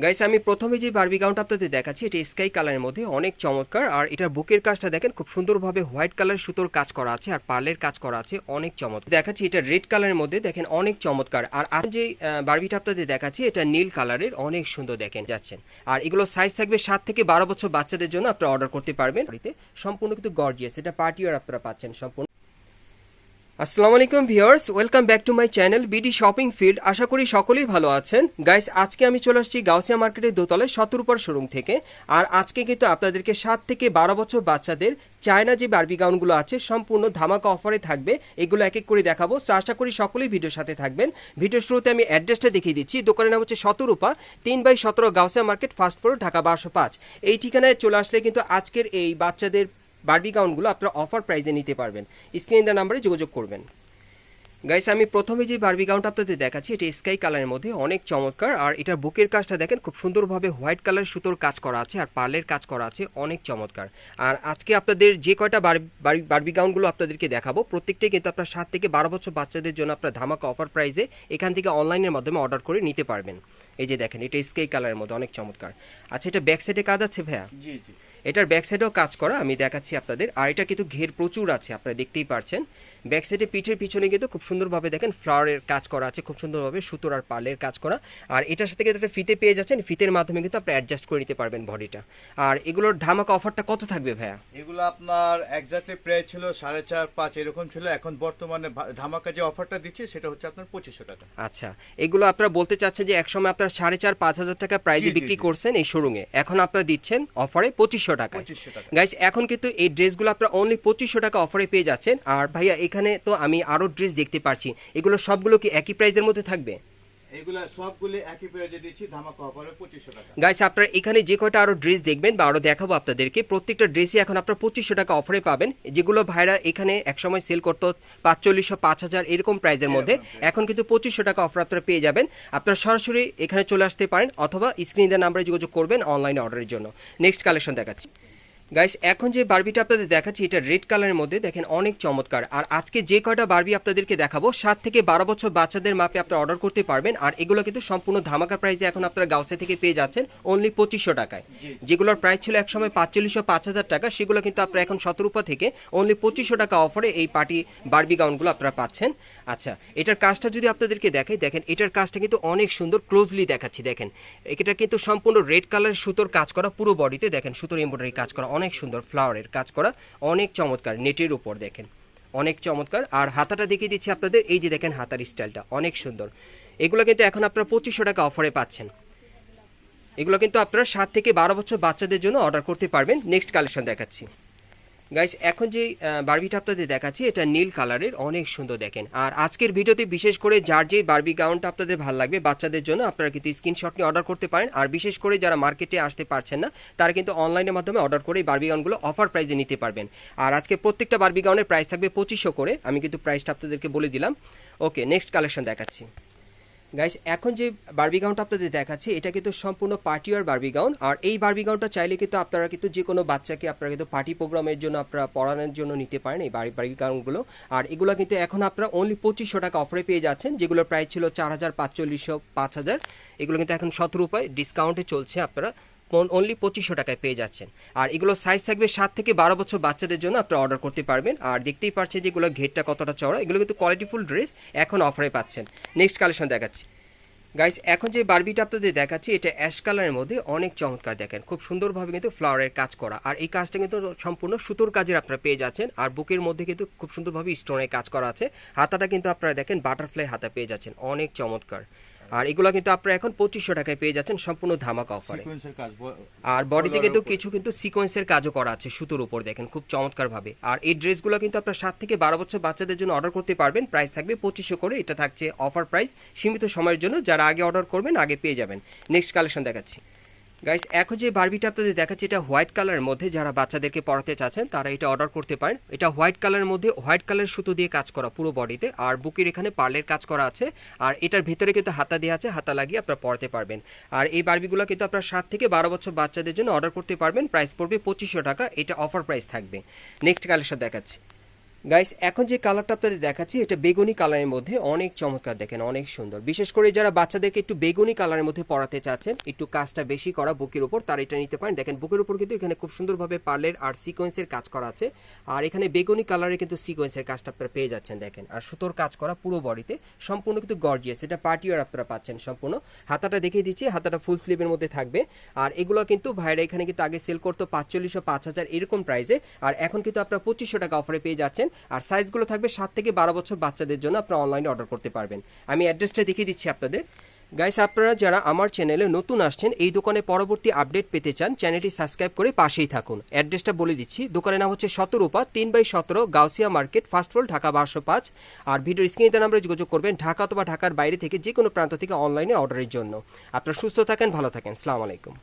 Guys আমি প্রথমে যে বার্বি গাউনটা আপনাদের দেখাচ্ছি, এটা স্কাই কালারের মধ্যে অনেক চমৎকার। আর এটার বুকের কাজটা দেখেন, খুব সুন্দরভাবে হোয়াইট কালার সুতোর কাজ করা আছে আর পার্লের কাজ করা আছে, অনেক চমৎকার। দেখাচ্ছি এটা রেড কালারের মধ্যে, দেখেন অনেক চমৎকার। আর আজ যে বারবিটা আপনাদের দেখাচ্ছি, এটা নীল কালারের অনেক সুন্দর দেখেন, যাচ্ছেন। আর এগুলো সাইজ থাকবে সাত থেকে বারো বছর বাচ্চাদের জন্য, আপনারা অর্ডার করতে পারবেন। সম্পূর্ণ কিন্তু গর্জিয়াস এটা পার্টি আর আপনারা পাচ্ছেন সম্পূর্ণ। আসসালামু আলাইকুম viewers, welcome back to my channel BD shopping field. আশা করি সকলেই ভালো আছেন। গাইস, আজকে আমি চলে আসছি গাউসিয়া মার্কেটের দোতলায় শতরূপার শোরুম থেকে। আর আজকে কিন্তু আপনাদেরকে সাত থেকে বারো বছর বাচ্চাদের চায়না যে বার্বি গাউনগুলো আছে, সম্পূর্ণ ধামাকা অফারে থাকবে। এগুলো এক এক করে দেখাবো। তো আশা করি সকলেই ভিডিওর সাথে থাকবেন। ভিডিওর শুরুতে আমি অ্যাড্রেসটা দেখিয়ে দিচ্ছি। দোকানের নাম হচ্ছে শতরূপা, তিন বাই সতেরো Gausia market, first floor, Dhaka বারোশো পাঁচ। এই ঠিকানায় চলে আসলে কিন্তু আজকের এই বাচ্চাদের বারবি গাউনগুলো আপনারা অফার প্রাইসে নিতে পারবেন। স্ক্রিন দেওয়ার নাম্বারে যোগাযোগ করবেন। গাইস আমি প্রথমে যে বারবি গাউনটা আপনাদের দেখাচ্ছি, এটা স্কাই কালারের মধ্যে, অনেক চমৎকার। আর এটার বুকের কাজটা দেখেন, খুব সুন্দরভাবে হোয়াইট কালার সুতোর কাজ করা আছে আর পার্লের কাজ করা আছে, অনেক চমৎকার। আর আজকে আপনাদের যে কয়টা বার- বার- বারবি গাউনগুলো আপনাদেরকে দেখাবো, প্রত্যেকটাই কিন্তু আপনার সাত থেকে বারো বছর বাচ্চাদের জন্য আপনার ধামাকা অফার প্রাইসে এখান থেকে অনলাইনের মাধ্যমে অর্ডার করে নিতে পারবেন। এই যে দেখেন, এটা স্কাই কালারের মধ্যে, অনেক চমৎকার। আচ্ছা এটা ব্যাক সাইডে কাজ আছে ভাইয়া? জি জি। এটার ব্যাক সাইডেও কাজ করা আমি দেখাচ্ছি আপনাদের। আর এটা কিন্তু ঘের প্রচুর আছে আপনারা দেখতেই পারছেন। ব্যাক সাইডে পিঠের পিছনে কিন্তু খুব সুন্দরভাবে দেখেন ফ্লাওয়ারের কাজ করা আছে খুব সুন্দরভাবে সুতোর আর পার্লের কাজ করা। আর এটার সাথে কিন্তু একটা ফিতে পেয়ে যাচ্ছেন ফিতের মাধ্যমে কিন্তু আপনি অ্যাডজাস্ট করে নিতে পারবেন বডিটা আর এগুলোর ধামাকা অফারটা কত থাকবে ভাইয়া? এগুলো আপনার এক্স্যাক্টলি প্রায় ছিল সাড়ে চার পাঁচ এরকম ছিল। এখন বর্তমানে ধামাকা যে অফারটা দিচ্ছে সেটা হচ্ছে আপনার পঁচিশশো টাকা। আচ্ছা এগুলো আপনারা বলতে চাচ্ছেন যে একসময় আপনার সাড়ে চার পাঁচ হাজার টাকা প্রাইজে বিক্রি করছেন এই শোরুমে এখন আপনারা দিচ্ছেন অফারে পঁচিশশো পঁচিশশো টাকা গাইস এখন কিন্তু এই ড্রেসগুলো আপনারা অনলি পঁচিশশো টাকা অফারে পেয়ে যাচ্ছেন। আর ভাইয়া এখানে তো আমি আরও ড্রেস দেখতে পাচ্ছি এগুলো সবগুলো কি একই প্রাইসের মধ্যে থাকবে? এগুলা সবগুলি একই প্রাইজে দিচ্ছি ধামাকা অফারে পঁচিশশো টাকা। গাইস আপনারা এখানে যে কয়টা আরও ড্রেস দেখবেন বা আরও দেখাবো আপনাদেরকে প্রত্যেকটা ড্রেসই এখন আপনারা পঁচিশশো টাকা অফারে পাবেন যেগুলো ভাইরা এখানে একসময় সেল করতো পাঁচচল্লিশশো পাঁচ হাজার এরকম প্রাইসের মধ্যে। এখন কিন্তু পঁচিশশো টাকা অফার আপনারা পেয়ে যাবেন। আপনারা সরাসরি এখানে চলে আসতে পারেন অথবা স্ক্রিন নাম্বারে যোগাযোগ করবেন অনলাইনে অর্ডারের জন্য। নেক্সট কালেকশন দেখাচ্ছি। গাইস এখন যে বারবিটা আপনাদের দেখাচ্ছি এটা রেড কালারের মধ্যে। দেখেন অনেক চমৎকার। আর আজকে যে কয়টা বারবি আপনাদেরকে দেখাবো সাত থেকে বারো বছর বাচ্চাদের মাপে আপনারা অর্ডার করতে পারবেন। আর এগুলো কিন্তু সম্পূর্ণ ধামাকা প্রাইসে এখন আপনারা গাউসে থেকে পেয়ে যাচ্ছেন অনলি পঁচিশশো টাকায়। যেগুলোর প্রাইস ছিল একসময় পাঁচচল্লিশশো পাঁচ হাজার টাকা সেগুলো কিন্তু আপনারা এখন সতেরোপা থেকে অনলি পঁচিশশো টাকা অফারে এই পার্টি বারবি গাউনগুলো আপনারা পাচ্ছেন। আচ্ছা এটার কাজটা যদি আপনাদেরকে দেখাই দেখেন এটার কাজটা কিন্তু অনেক সুন্দর ক্লোজলি দেখাচ্ছি। দেখেন এটা কিন্তু সম্পূর্ণ রেড কালার সুতোর কাজ করা পুরো বডিতে দেখেন সুতোর এমব্রয়ডারি কাজ করা অনেক সুন্দর ফ্লাওয়ারের কাজ করা, অনেক চমৎকার নেটের উপর দেখেন। অনেক চমৎকার। আর হাতাটা দেখিয়ে দিচ্ছি আপনাদের, এই যে দেখেন হাতার স্টাইলটা, অনেক সুন্দর। এগুলো কিন্তু এখন আপনারা পঁচিশশো টাকা অফারে পাচ্ছেন। এগুলো কিন্তু আপনারা সাত থেকে বারো বছর বাচ্চাদের জন্য অর্ডার করতে পারবেন। নেক্সট কালেকশন দেখাচ্ছি। গাইস এখন যে বারবিটা আপনাদের দেখাচ্ছি, এটা নীল কালারের, অনেক সুন্দর দেখেন। আর আজকের ভিডিওতে বিশেষ করে যার যে বারবি গাউনটা আপনাদের ভালো লাগবে, বাচ্চাদের জন্য আপনারা কিন্তু স্ক্রিনশট নিয়ে অর্ডার করতে পারেন। আর বিশেষ করে যারা মার্কেটে আসতে পারছেন না, তারা কিন্তু অনলাইনের মাধ্যমে অর্ডার করে বারবি গাউনগুলো অফার প্রাইসে নিতে পারবেন। আর আজকে প্রত্যেকটা বারবি গাউনের প্রাইস থাকবে পঁচিশশো করে। আমি কিন্তু প্রাইসটা আপনাদেরকে বলে দিলাম। ওকে নেক্সট কালেকশন দেখাচ্ছি। গাইস এখন যে বারবি গাউনটা আপনাদের দেখাচ্ছি, এটা কিন্তু সম্পূর্ণ পার্টি আর বার্বিগাউন আর এই বারবি গাউনটা চাইলে কিন্তু আপনারা কিন্তু যে কোনো বাচ্চাকে আপনারা কিন্তু পার্টি প্রোগ্রামের জন্য আপনারা পড়ানোর জন্য নিতে পারেন এই বাড়ি বারবি গাউনগুলো আর এগুলো কিন্তু এখন আপনারা অনলি পঁচিশশো টাকা অফারে পেয়ে যাচ্ছেন, যেগুলোর প্রাইস ছিল চার হাজার পাঁচচল্লিশশো পাঁচ হাজার। এগুলো কিন্তু এখন সতেরো উপায় ডিসকাউন্টে চলছে আপনারা। অনলি পঁচিশশো টাকায় পেয়ে যাচ্ছেন। আর এগুলো সাইজ থাকবে সাত থেকে বারো বছর বাচ্চাদের জন্য আপনারা অর্ডার করতে পারবেন। আর দেখতেই পাচ্ছেন যে এগুলো ঘেরটা কতটা চড়া এগুলো কিন্তু কোয়ালিটিফুল ড্রেস এখন অফারে পাচ্ছেন। নেক্সট কালেকশন দেখাচ্ছি। গাইস এখন যে বারবিটা আপনাদের দেখাচ্ছি, এটা অ্যাশ কালারের মধ্যে অনেক চমৎকার দেখেন। খুব সুন্দরভাবে কিন্তু ফ্লাওয়ারের কাজ করা। আর এই কাজটা কিন্তু সম্পূর্ণ সুতোর কাজের আপনারা পেয়ে যাচ্ছেন। আর বুকের মধ্যে কিন্তু খুব সুন্দরভাবে স্টোনের কাজ করা আছে। হাতাটা কিন্তু আপনারা দেখেন বাটারফ্লাই হাতা পেয়ে যাচ্ছেন। অনেক চমৎকার। আর এগুলো কিন্তু আপনারা এখন পঁচিশশো টাকায় পেয়ে যাচ্ছেন সম্পূর্ণ ধামাকা অফারে আর বডিতে কিন্তু কিছু কিন্তু সিকোয়েন্সের কাজও করা আছে সুতোর উপর দেখেন খুব চমৎকার ভাবে আর এই ড্রেসগুলো কিন্তু আপনার সাত থেকে বারো বছর বাচ্চাদের জন্য অর্ডার করতে পারবেন। প্রাইস থাকবে পঁচিশশো করে এটা থাকছে অফার প্রাইস সীমিত সময়ের জন্য যারা আগে অর্ডার করবেন আগে পেয়ে যাবেন। নেক্সট কালেকশন দেখাচ্ছি। গাইস এখন যে বারবিটা আপনাদের দেখাচ্ছি, এটা হোয়াইট কালারের মধ্যে যারা বাচ্চাদেরকে পড়াতে চাচ্ছেন, তারা এটা অর্ডার করতে পারেন। এটা হোয়াইট কালারের মধ্যে হোয়াইট কালার সুতো দিয়ে কাজ করা পুরো বডিতে আর বুকের এখানে পার্লের কাজ করা আছে। আর এটার ভিতরে কিন্তু হাতা দেওয়া আছে, হাতা লাগিয়ে আপনারা পড়াতে পারবেন। আর এই বারবিগুলো কিন্তু আপনারা সাত থেকে বারো বছর বাচ্চাদের জন্য অর্ডার করতে পারবেন। প্রাইস পড়বে পঁচিশশো টাকা, এটা অফার প্রাইস থাকবে। নেক্সট কালেকশন দেখাচ্ছি। গাইস এখন যে কালারটা আপনাদের দেখাচ্ছি, এটা বেগুনি কালারের মধ্যে অনেক চমৎকার দেখেন, অনেক সুন্দর। বিশেষ করে যারা বাচ্চাদেরকে একটু বেগুনি কালারের মধ্যে পড়াতে চাচ্ছেন, একটু কাজটা বেশি করা বুকের উপর, তার এটা নিতে পারেন। দেখেন, বুকের উপর কিন্তু এখানে খুব সুন্দরভাবে পার্লের আর সিকোয়েন্সের কাজ করা আছে। আর এখানে বেগুনি কালারে কিন্তু সিকোয়েন্সের কাজটা আপনারা পেয়ে যাচ্ছেন, দেখেন। আর সুতোর কাজ করা পুরো বডিতে, সম্পূর্ণ কিন্তু গর্জিয়াস এটা পার্টি আর আপনারা পাচ্ছেন সম্পূর্ণ। হাতাটা দেখিয়ে দিচ্ছি, হাতাটা ফুল স্লিভের মধ্যে থাকবে। আর এগুলো কিন্তু ভাইরা এখানে কিন্তু আগে সেল করতো পাঁচচল্লিশশো পাঁচ হাজার এরকম প্রাইসে আর এখন কিন্তু আপনারা পঁচিশশো টাকা অফারে পেয়ে যাচ্ছেন। আর সাইজগুলো থাকবে সাত থেকে বারো বছর বাচ্চাদের জন্য আপনারা অনলাইনে অর্ডার করতে পারবেন। আমি অ্যাড্রেসটা দেখিয়ে দিচ্ছি আপনাদের। গাইস আপনারা যারা আমার চ্যানেলে নতুন আসছেন, এই দোকানে পরবর্তী আপডেট পেতে চান চ্যানেলটি সাবস্ক্রাইব করে পাশেই থাকুন। অ্যাড্রেসটা বলে দিচ্ছি, দোকানের নাম হচ্ছে সতেরোপা, তিন বাই সতেরো, Gausia market, first floor, Dhaka বারোশো পাঁচ। আর ভিডিওর স্ক্রিনে নাম্বারে যোগাযোগ করবেন, ঢাকা অথবা ঢাকার বাইরে থেকে যে কোনো প্রান্ত থেকে অনলাইনে অর্ডারের জন্য। আপনারা সুস্থ থাকেন, ভালো থাকেন। সালাম আলাইকুম।